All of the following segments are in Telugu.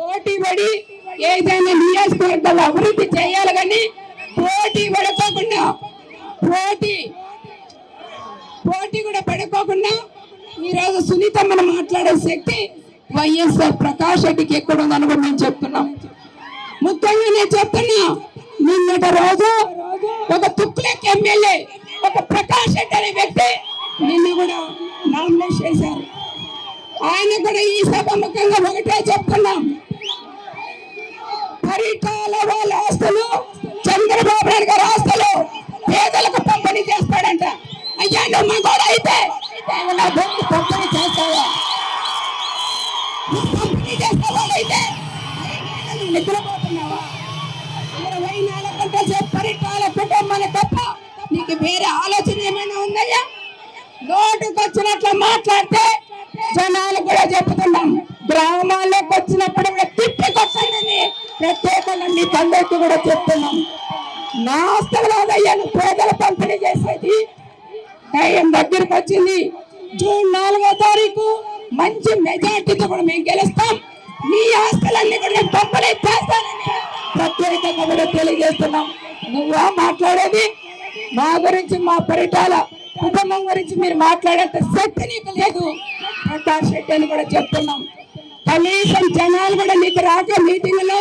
పోటీ పడి ఏదైనా నియోజకవర్గాలు అభివృద్ధి చేయాలి కానీ పోటీ పడుకోకుండా పోటీ పోటీ కూడా పడుకోకుండా ఈరోజు సునీతమ్మను మాట్లాడే శక్తి వైఎస్ఆర్ ప్రకాష్ రెడ్డికి ఎక్కడ ఉందని కూడా మేము చెప్తున్నాం. ముఖ్యంగా నేను చెప్తున్నా నిన్నటి రోజు ఒక తుక్లెక్ ఎమ్మెల్యే ఒక ప్రకాష్ రెడ్డి అనే వ్యక్తి నిన్న కూడా నామినేట్ చేశారు. ఆయన కూడా ఈ సభ ముఖ్యంగా ఒకటే చెప్తున్నాం. అమెరికాల వాళ్ళ ఆస్తులు చంద్రబాబు నాయుడు గారి ఆస్తులు పేదలకు పంపిణీ చేస్తాడంట. అయ్యా నువ్వు మగోడు అయితే నా భూమి పంపిణీ చేస్తావా? పంపిణీ చేస్తావాడైతే నువ్వు నిద్రపోతున్నావా? ఇరవై నాలుగు గంటల సేపు పరిటాల కుటుంబాన్ని తప్ప నీకు వేరే ఆలోచన ఏమైనా ఉందయ్యా? నోటుకు వచ్చినట్లు మాట్లాడితే జనాలు కూడా చెప్తున్నాం. గ్రామాల్లోకి వచ్చినప్పుడు కూడా ప్రత్యేకంగా నీ తండ్రికి కూడా చెప్తున్నాం. నా ఆస్తులయ్యా పేదల పంపిణీ చేసేది. టైం దగ్గరికి వచ్చింది. జూన్ నాలుగో తారీఖు మంచి మెజార్టీతో కూడా మేము గెలుస్తాం. మీ ఆస్తులన్నీ కూడా నేను పంపిణీ చేస్తానని ప్రత్యేకంగా కూడా తెలియజేస్తున్నాం. నువ్వా మాట్లాడేది? మా గురించి మా పరిటాల కుటుంబం గురించి మీరు మాట్లాడేంత శక్తి నీకు లేదు. ప్రకాష్ రెడ్డి అని కూడా చెప్తున్నాం. కనీసం జనాలు కూడా నీకు రాక మీటింగ్లో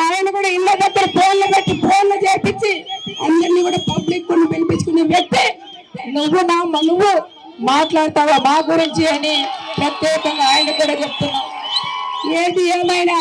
ఆయన కూడా ఇళ్ళ దగ్గర ఫోన్లు పెట్టి ఫోన్లు చేపించి అందరినీ కూడా పబ్లిక్ కొన్ని పిలిపించుకునే వ్యక్తి. నువ్వు నా నువ్వు మాట్లాడతావా మా గురించి అని ప్రత్యేకంగా ఆయన కూడా చెప్తున్నా. ఏది ఏమైనా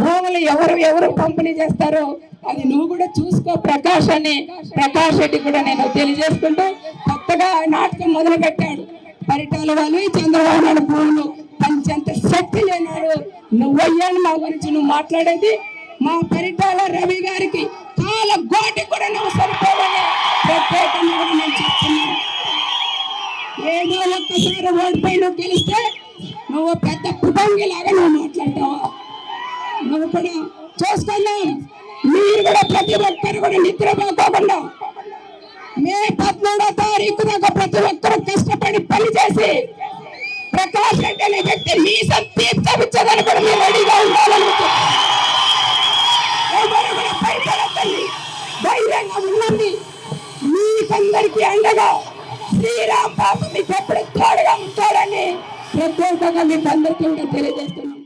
భూములు ఎవరు ఎవరు పంపిణీ చేస్తారో అది నువ్వు కూడా చూసుకో ప్రకాష్ అని ప్రకాష్ రెడ్డి కూడా నేను తెలియజేసుకుంటూ కొత్తగా ఆ నాటకం మొదలు పెట్టాడు పరిటాల వాళ్ళు చంద్రబాబు నాయుడు భూములు పంచేంత శక్తి లేనాడు. నువ్వయ్యాను మా గురించి నువ్వు మాట్లాడేది మా పరిటాల రవి గారికి చాలా గోటి కూడా నువ్వు సరిపోవాలి ప్రత్యేకంగా కూడా నేను చెప్తున్నాను ఏదో ఒక్కసారి ఓడిపోయి నువ్వు గెలిస్తే నువ్వు పెద్ద పుటంగిలాగా నువ్వు మాట్లాడతావా? నువ్వు కూడా చూసుకున్నాం మీరు కూడా ప్రతి ఒక్కరు కూడా నిద్రపోకోకుండా మే పద్నాలుగో తారీఖు దాకా ప్రతి ఒక్కరు కష్టపడి పనిచేసి ప్రకాష్ రెడ్డి అనే వ్యక్తి మీసం తీర్చవిచ్చదని ధైర్యంగా ఉండండి. మీకందరికీ అండగా శ్రీరామ్ బాబు మీకు ఎప్పుడు తోడుగా ఉంటాడని ప్రత్యేకంగా మీకు అందరికీ కూడా తెలియజేస్తున్నాం.